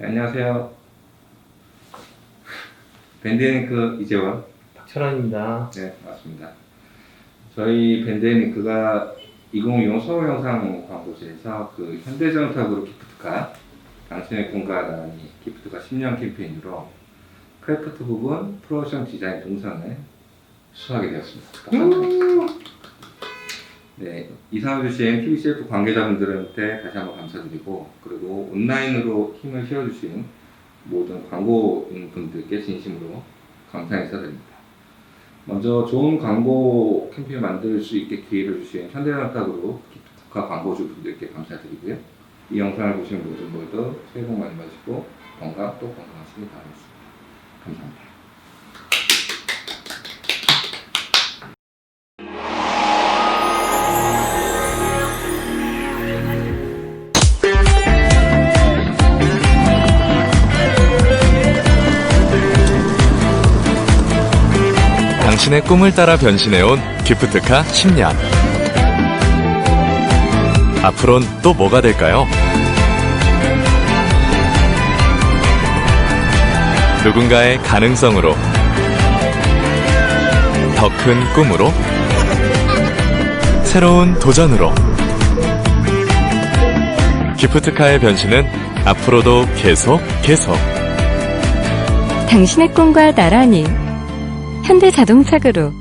네, 안녕하세요. 밴드에니크 이재원. 박철환입니다. 네, 맞습니다. 저희 밴드에니크가 2020 서울 영상 광고제에서 그 현대자동차 그룹 기프트카 당신의 꿈과 나란히 기프트카 10년 캠페인으로 크래프트 부분 프로모션 디자인 동상을 수상하게 되었습니다. 감사드립니다. 네, 이상을 주신 TBCF 관계자분들한테 다시 한번 감사드리고 그리고 온라인으로 힘을 실어주신 모든 광고인 분들께 진심으로 감사 인사드립니다. 먼저 좋은 광고 캠페인 만들 수 있게 기회를 주신 현대전타그룹 기프트카 광고주 분들께 감사드리고요. 이 영상을 보시는 모든 분들 새해 복 많이 받으시고 건강 또 건강하시길 바라겠습니다. 감사합니다. 당신의 꿈을 따라 변신해온 기프트카 10년. 앞으론 또 뭐가 될까요? 누군가의 가능성으로, 더 큰 꿈으로, 새로운 도전으로. 기프트카의 변신은 앞으로도 계속 계속. 당신의 꿈과 나란히 현대자동차 그룹